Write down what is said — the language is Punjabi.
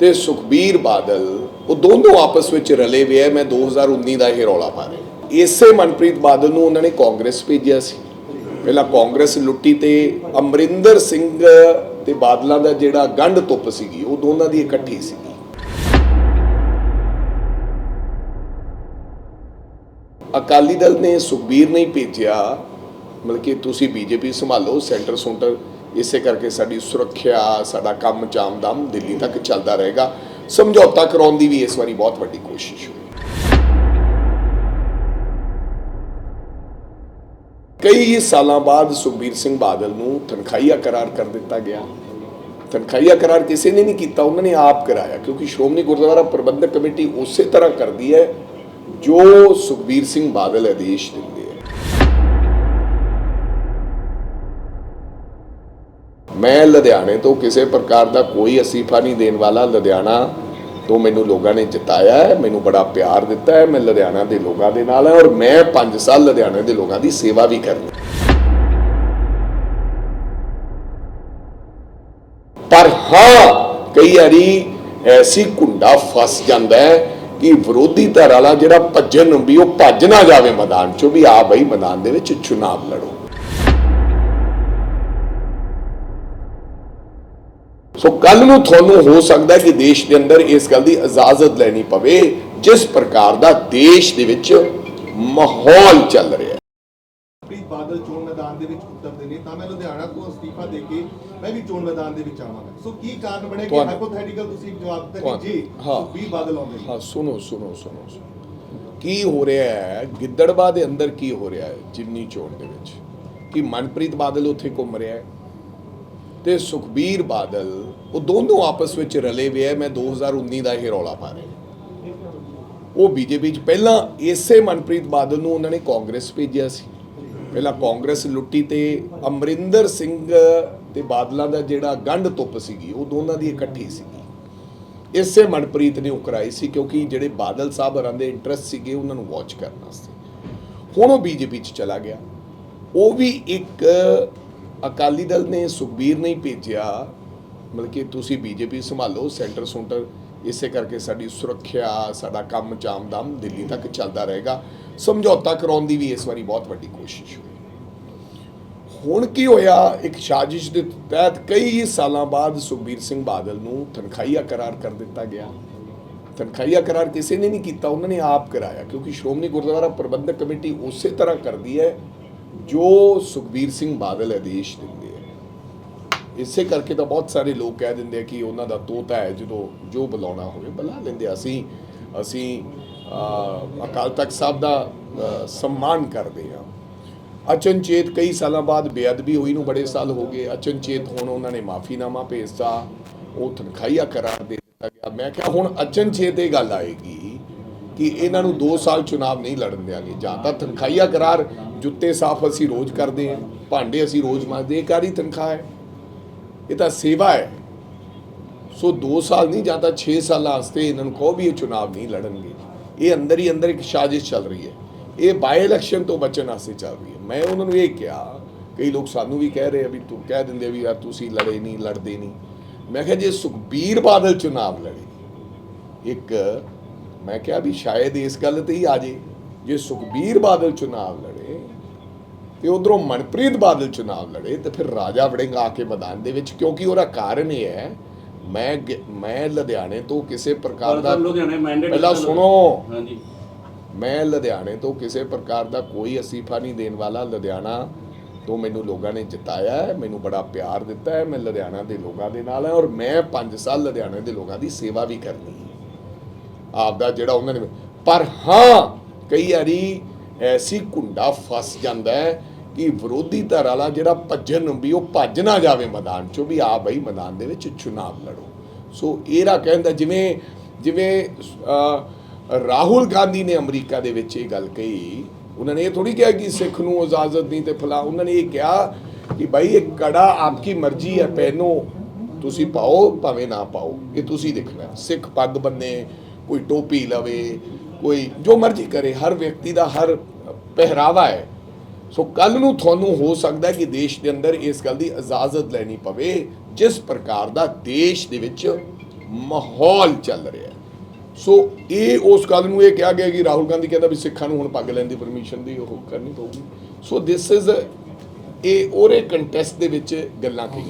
ਤੇ ਸੁਖਬੀਰ ਬਾਦਲ, ਉਹ ਦੋਨੋਂ ਆਪਸ ਵਿੱਚ ਰਲੇ ਹੋਏ ਆ, ਮੈਂ 2019 ਦਾ ਇਹ ਰੌਲਾ ਪਾ ਰਿਹਾ। ਇਸੇ ਮਨਪ੍ਰੀਤ ਬਾਦਲ ਨੂੰ ਉਹਨਾਂ ਨੇ ਕਾਂਗਰਸ ਭੇਜਿਆ ਸੀ। ਪਹਿਲਾਂ ਕਾਂਗਰਸ ਲੁੱਟੀ ਤੇ ਅਮਰਿੰਦਰ ਸਿੰਘ ਤੇ ਬਾਦਲਾਂ ਦਾ ਜਿਹੜਾ ਗੰਢ ਤੁੱਪ ਸੀਗੀ, ਉਹ ਦੋਨਾਂ ਦੀ ਇਕੱਠੀ ਸੀਗੀ। ਅਕਾਲੀ ਦਲ ਨੇ ਸੁਖਬੀਰ ਨਹੀਂ ਭੇਜਿਆ। ਮਤਲਬ ਕਿ ਤੁਸੀਂ ਬੀਜੇਪੀ ਸੰਭਾਲੋ, ਸੈਂਟਰ ਸੁੰਟਰ ਇਸੇ ਕਰਕੇ ਸਾਡੀ ਸੁਰੱਖਿਆ, ਸਾਡਾ ਕੰਮ ਚਾਮਦਮ ਦਿੱਲੀ ਤੱਕ ਚੱਲਦਾ ਰਹੇਗਾ। ਸਮਝੌਤਾ ਕਰਾਉਣ ਦੀ ਵੀ ਇਸ ਵਾਰੀ ਬਹੁਤ ਵੱਡੀ ਕੋਸ਼ਿਸ਼ ਹੋਈ। ਕਈ ਸਾਲਾਂ ਬਾਅਦ ਸੁਖਬੀਰ ਸਿੰਘ ਬਾਦਲ ਨੂੰ ਤਨਖਾਹੀਆ ਕਰਾਰ ਕਰ ਦਿੱਤਾ ਗਿਆ। ਤਨਖਾਹੀਆ ਕਰਾਰ ਕਿਸੇ ਨੇ ਨਹੀਂ ਕੀਤਾ, ਉਹਨਾਂ ਨੇ ਆਪ ਕਰਾਇਆ, ਕਿਉਂਕਿ ਸ਼੍ਰੋਮਣੀ ਗੁਰਦੁਆਰਾ ਪ੍ਰਬੰਧਕ ਕਮੇਟੀ ਉਸੇ ਤਰ੍ਹਾਂ ਕਰਦੀ ਹੈ ਜੋ ਸੁਖਬੀਰ ਸਿੰਘ ਬਾਦਲ ਆਦੇਸ਼ ਦਿੰਦੇ ਮੈਂ ਲੁਧਿਆਣੇ ਤੋਂ ਕਿਸੇ ਪ੍ਰਕਾਰ ਦਾ ਕੋਈ ਅਸੀਫਾ ਨਹੀਂ ਦੇਣ ਵਾਲਾ। ਲੁਧਿਆਣਾ ਤੋਂ ਮੈਨੂੰ ਲੋਕਾਂ ਨੇ ਜਿਤਾਇਆ ਹੈ, ਮੈਨੂੰ ਬੜਾ ਪਿਆਰ ਦਿੱਤਾ ਹੈ, ਮੈਂ ਲੁਧਿਆਣਾ ਦੇ ਲੋਕਾਂ ਦੇ ਨਾਲ ਹਾਂ ਔਰ ਮੈਂ 5 ਸਾਲ ਲੁਧਿਆਣੇ ਦੇ ਲੋਕਾਂ ਦੀ ਸੇਵਾ ਵੀ ਕਰਨੀ ਪਰ ਹਾਂ, ਕਈ ਵਾਰੀ ਐਸੀ ਕੁੰਡਾ ਫਸ ਜਾਂਦਾ ਹੈ ਕਿ ਵਿਰੋਧੀ ਧਿਰ ਵਾਲਾ ਜਿਹੜਾ ਭੱਜਣ ਵੀ ਉਹ ਭੱਜ ਨਾ ਜਾਵੇ ਮੈਦਾਨ ਚੋਂ ਵੀ ਆ ਬਈ ਮੈਦਾਨ ਦੇ ਵਿੱਚ ਚੁਣਾਵ ਲੜੋ। ਸੋ ਕੱਲ ਨੂੰ ਤੁਹਾਨੂੰ ਹੋ ਸਕਦਾ ਕਿ ਦੇਸ਼ ਦੇ ਅੰਦਰ ਇਸ ਗੱਲ ਦੀ ਇਜਾਜ਼ਤ ਲੈਣੀ ਪਵੇ ਜਿਸ ਪ੍ਰਕਾਰ ਦਾ ਦੇਸ਼ ਦੇ ਵਿੱਚ ਮਾਹੌਲ ਚੱਲ ਰਿਹਾ ਹੈ। ਪ੍ਰੀਤ ਬਾਦਲ ਚੋਣ ਮੈਦਾਨ ਦੇ ਵਿੱਚ ਉਤਰਦੇ ਨੇ ਤਾਂ ਮੈਂ ਲੁਧਿਆਣਾ ਤੋਂ ਅਸਤੀਫਾ ਦੇ ਕੇ ਮੈਂ ਵੀ ਚੋਣ ਮੈਦਾਨ ਦੇ ਵਿੱਚ ਆਵਾਂਗਾ। ਸੋ ਕੀ ਕਾਰਨ ਬਣਿਆ ਕਿ ਹਾਈਪੋਥੈਟੀਕਲ ਤੁਸੀਂ ਜਵਾਬ ਦਿੱਤਾ ਕਿ ਜੀ। ਸੁਖਬੀਰ ਬਾਦਲ ਆਉਂਦੇ ਹਾਂ ਸੁਣੋ ਸੁਣੋ ਸੁਣੋ ਸੁਣੋ। ਕੀ ਹੋ ਰਿਹਾ ਹੈ? ਗਿੱਦੜਬਾ ਦੇ ਅੰਦਰ ਕੀ ਹੋ ਰਿਹਾ ਹੈ? ਜਿੰਨੀ ਚੋਣ ਦੇ ਵਿੱਚ। ਕਿ ਮਨਪ੍ਰੀਤ ਬਾਦਲ ਉੱਥੇ ਘੁੰਮ ਰਿਹਾ ਹੈ? ਤੇ ਸੁਖਬੀਰ ਬਾਦਲ, ਉਹ ਦੋਨੋਂ ਆਪਸ ਵਿੱਚ ਰਲੇ ਹੋਏ ਆ। ਮੈਂ 2019 ਦਾ ਇਹ ਰੌਲਾ ਪਾ ਰਿਹਾ। ਉਹ ਬੀਜੇਪੀ ਚ ਪਹਿਲਾਂ ਇਸੇ ਮਨਪ੍ਰੀਤ ਬਾਦਲ ਨੂੰ ਉਹਨਾਂ ਨੇ ਕਾਂਗਰਸ ਭੇਜਿਆ ਸੀ। ਪਹਿਲਾਂ ਕਾਂਗਰਸ ਲੁੱਟੀ ਤੇ ਅਮਰਿੰਦਰ ਸਿੰਘ ਤੇ ਬਾਦਲਾਂ ਦਾ ਜਿਹੜਾ ਗੰਢ ਤੁੱਪ ਸੀਗੀ, ਉਹ ਦੋਨਾਂ ਦੀ ਇਕੱਠੀ ਸੀਗੀ। ਇਸੇ ਮਨਪ੍ਰੀਤ ਨੇ ਉਹ ਕਰਾਈ ਸੀ ਕਿਉਂਕਿ ਜਿਹੜੇ ਬਾਦਲ ਸਾਹਿਬ ਹਰਾਂ ਦੇ ਇੰਟਰਸਟ ਸੀਗੇ, ਉਹਨਾਂ ਨੂੰ ਵਾਚ ਕਰਨ ਵਾਸਤੇ। ਹੁਣ ਉਹ ਬੀਜੇਪੀ ਚ ਚਲਾ ਗਿਆ। ਉਹ ਵੀ ਇੱਕ ਅਕਾਲੀ ਦਲ ਨੇ ਸੁਖਬੀਰ ਨਹੀਂ ਭੇਜਿਆ। ਮਤਲਬ ਕਿ ਤੁਸੀਂ ਬੀਜੇਪੀ ਸੰਭਾਲੋ, ਸੈਂਟਰ ਸੁੰਟਰ, ਇਸੇ ਕਰਕੇ ਸਾਡੀ ਸੁਰੱਖਿਆ, ਸਾਡਾ ਕੰਮ ਚਾਮਦਮ ਦਿੱਲੀ ਤੱਕ ਚੱਲਦਾ ਰਹੇਗਾ। ਸਮਝੌਤਾ ਕਰਾਉਣ ਦੀ ਵੀ ਇਸ ਵਾਰੀ ਬਹੁਤ ਵੱਡੀ ਕੋਸ਼ਿਸ਼ ਹੋਈ। ਹੁਣ ਕੀ ਹੋਇਆ? ਇੱਕ ਸਾਜ਼ਿਸ਼ ਦੇ ਤਹਿਤ ਕਈ ਸਾਲਾਂ ਬਾਅਦ ਸੁਖਬੀਰ ਸਿੰਘ ਬਾਦਲ ਨੂੰ ਤਨਖਾਹੀਆ ਕਰਾਰ ਕਰ ਦਿੱਤਾ ਗਿਆ। ਤਨਖਾਹੀਆ ਕਰਾਰ ਕਿਸੇ ਨੇ ਨਹੀਂ ਕੀਤਾ, ਉਹਨਾਂ ਨੇ ਆਪ ਕਰਾਇਆ, ਕਿਉਂਕਿ ਸ਼੍ਰੋਮਣੀ ਗੁਰਦੁਆਰਾ ਪ੍ਰਬੰਧਕ ਕਮੇਟੀ ਉਸੇ ਤਰ੍ਹਾਂ ਕਰਦੀ ਹੈ ਜੋ ਸੁਖਬੀਰ ਸਿੰਘ ਬਾਦਲ ਆਦੇਸ਼ ਦਿੰਦੇ ਆ। ਇਸੇ ਕਰਕੇ ਤਾਂ ਬਹੁਤ ਸਾਰੇ ਲੋਕ ਕਹਿ ਦਿੰਦੇ ਆ ਕਿ ਉਹਨਾਂ ਦਾ ਤੋਤਾ ਹੈ, ਜਦੋਂ ਜੋ ਬੁਲਾਉਣਾ ਹੋਵੇ ਬੁਲਾ ਲੈਂਦੇ ਅਸੀਂ ਅਸੀਂ ਅਕਾਲ ਤਖਤ ਸਾਹਿਬ ਦਾ ਸਨਮਾਨ ਕਰਦੇ ਆ। ਅਚਨਚੇਤ ਕਈ ਸਾਲਾਂ ਬਾਅਦ ਬੇਅਦਬੀ ਹੋਈ ਨੂੰ ਬੜੇ ਸਾਲ ਹੋ ਗਏ। ਅਚਨਚੇਤ ਹੁਣ ਉਹਨਾਂ ਨੇ ਮਾਫੀਨਾਮਾ ਭੇਜਤਾ, ਉਹ ਤਨਖਾਹੀਆ ਕਰਾਰ ਦੇ ਦਿੱਤਾ ਗਿਆ। ਮੈਂ ਕਿਹਾ ਹੁਣ ਅਚਨਚੇਤ ਇਹ ਗੱਲ ਆਏਗੀ। ਕਿ ਇਹਨਾਂ ਨੂੰ 2 ਸਾਲ ਚੁਣਾਵ ਨਹੀਂ ਲੜਨ ਦਿਆਂਗੇ। ਜਾਂ ਤਾਂ ਤਨਖਾਹੀਆ ਕਰਾਰ, ਜੁੱਤੇ ਸਾਫ਼ ਅਸੀਂ ਰੋਜ਼ ਕਰਦੇ ਹਾਂ, ਭਾਂਡੇ ਅਸੀਂ ਰੋਜ਼ ਮਾਂਜਦੇ ਇਹ ਕਾਹਦੀ ਤਨਖਾਹ ਹੈ? ਇਹ ਤਾਂ ਸੇਵਾ ਹੈ। ਸੋ 2 ਸਾਲ ਨਹੀਂ, ਜਾਂ ਤਾਂ 6 ਸਾਲਾਂ ਵਾਸਤੇ ਇਹਨਾਂ ਨੂੰ ਕਹੋ ਵੀ ਇਹ ਚੁਣਾਵ ਨਹੀਂ ਲੜਨਗੇ। ਇਹ ਅੰਦਰ ਹੀ ਅੰਦਰ ਇੱਕ ਸਾਜ਼ਿਸ਼ ਚੱਲ ਰਹੀ ਹੈ। ਇਹ ਬਾਈ ਇਲੈਕਸ਼ਨ ਤੋਂ ਬਚਣ ਵਾਸਤੇ ਚੱਲ ਰਹੀ ਹੈ। ਮੈਂ ਉਹਨਾਂ ਨੂੰ ਇਹ ਕਿਹਾ, ਕਈ ਲੋਕ ਸਾਨੂੰ ਵੀ ਕਹਿ ਰਹੇ ਆ ਵੀ ਤੂੰ ਕਹਿ ਦਿੰਦੇ ਵੀ ਯਾਰ ਤੁਸੀਂ ਲੜੇ ਨਹੀਂ, ਲੜਦੇ ਨਹੀਂ। ਮੈਂ ਕਿਹਾ ਜੇ ਸੁਖਬੀਰ ਬਾਦਲ ਚੁਣਾਵ ਲੜੇ, ਇੱਕ ਮੈਂ ਕਿਹਾ ਵੀ ਸ਼ਾਇਦ ਇਸ ਗੱਲ ਤੇ ਹੀ ਆ ਜੇ ਜੇ ਸੁਖਬੀਰ ਬਾਦਲ ਚੁਣਾਵ ਲੜੇ ਤੇ ਉਧਰੋਂ ਮਨਪ੍ਰੀਤ ਬਾਦਲ ਚੁਣਾਵ ਲੜੇ ਤੇ ਫਿਰ ਰਾਜਾ ਵੜਿੰਗ ਆ ਕੇ ਮੈਦਾਨ ਦੇ ਵਿੱਚ ਕਿਉਂਕਿ ਉਹਦਾ ਕਾਰਨ ਇਹ ਹੈ ਮੈਂ ਮੈਂ ਲੁਧਿਆਣੇ ਤੋਂ ਕਿਸੇ ਪ੍ਰਕਾਰ ਦਾ ਪਹਿਲਾਂ ਸੁਣੋ। ਹਾਂਜੀ। ਮੈਂ ਲੁਧਿਆਣੇ ਤੋਂ ਕਿਸੇ ਪ੍ਰਕਾਰ ਦਾ ਕੋਈ ਅਸੀਫਾ ਨਹੀਂ ਦੇਣ ਵਾਲਾ ਲੁਧਿਆਣਾ ਤੋਂ ਮੈਨੂੰ ਲੋਕਾਂ ਨੇ ਜਿਤਾਇਆ ਹੈ ਮੈਨੂੰ ਬੜਾ ਪਿਆਰ ਦਿੱਤਾ ਹੈ ਮੈਂ ਲੁਧਿਆਣਾ ਦੇ ਲੋਕਾਂ ਦੇ ਨਾਲ ਹਾਂ ਔਰ ਮੈਂ 5 ਸਾਲ ਲੁਧਿਆਣੇ ਦੇ ਲੋਕਾਂ ਦੀ ਸੇਵਾ ਵੀ ਕਰਨੀ ਹੈ। ਆਪਦਾ ਜਿਹੜਾ ਉਹਨਾਂ ਨੇ ਪਰ ਹਾਂ, ਕਈ ਵਾਰੀ ਐਸੀ ਕੁੰਡਾ ਫਸ ਜਾਂਦਾ ਹੈ ਕਿ ਵਿਰੋਧੀ ਧਿਰ ਵਾਲਾ ਜਿਹੜਾ ਭੱਜਣ ਵੀ ਉਹ ਭੱਜ ਨਾ ਜਾਵੇ ਮੈਦਾਨ ਚੋਂ ਵੀ ਆ ਬਈ ਮੈਦਾਨ ਦੇ ਵਿੱਚ ਚੁਣਾਵ ਲੜੋ। ਸੋ ਇਹਦਾ ਕਹਿੰਦਾ ਜਿਵੇਂ ਜਿਵੇਂ ਰਾਹੁਲ ਗਾਂਧੀ ਨੇ ਅਮਰੀਕਾ ਦੇ ਵਿੱਚ ਇਹ ਗੱਲ ਕਹੀ, ਉਹਨਾਂ ਨੇ ਇਹ ਥੋੜੀ ਕਿਹਾ ਕਿ ਸਿੱਖ ਨੂੰ ਇਜਾਜ਼ਤ ਨਹੀਂ ਤੇ ਫਲਾ ਉਹਨਾਂ ਨੇ ਇਹ ਕਿਹਾ ਕਿ ਭਾਈ ਇਹ ਕੜਾ ਆਪਕੀ ਮਰਜ਼ੀ ਹੈ, ਪਹਿਨੋ, ਤੁਸੀਂ ਪਾਓ, ਭਾਵੇਂ ਨਾ ਪਾਓ, ਇਹ ਤੁਸੀਂ ਦੇਖਣਾ ਸਿੱਖ ਪੱਗ ਬੰਨੇ ਕੋਈ ਟੋਪੀ ਲਵੇ, ਕੋਈ ਜੋ ਮਰਜ਼ੀ ਕਰੇ, ਹਰ ਵਿਅਕਤੀ ਦਾ ਹਰ ਪਹਿਰਾਵਾ ਹੈ। ਸੋ ਕੱਲ ਨੂੰ ਤੁਹਾਨੂੰ ਹੋ ਸਕਦਾ ਕਿ ਦੇਸ਼ ਦੇ ਅੰਦਰ ਇਸ ਗੱਲ ਦੀ ਇਜਾਜ਼ਤ ਲੈਣੀ ਪਵੇ, ਜਿਸ ਪ੍ਰਕਾਰ ਦਾ ਦੇਸ਼ ਦੇ ਵਿੱਚ ਮਾਹੌਲ ਚੱਲ ਰਿਹਾ ਸੋ ਇਹ ਉਸ ਗੱਲ ਨੂੰ ਇਹ ਕਿਹਾ ਗਿਆ ਕਿ ਰਾਹੁਲ ਗਾਂਧੀ ਕਹਿੰਦਾ ਵੀ ਸਿੱਖਾਂ ਨੂੰ ਹੁਣ ਪੱਗ ਲੈਣ ਦੀ ਪਰਮਿਸ਼ਨ ਦੀ ਉਹ ਕਰਨੀ ਪਊਗੀ। ਸੋ ਦਿਸ ਇਜ਼ ਇਹ ਉਹਰੇ ਕੰਟੈਸਟ ਦੇ ਵਿੱਚ ਗੱਲਾਂ ਕਹੀਆਂ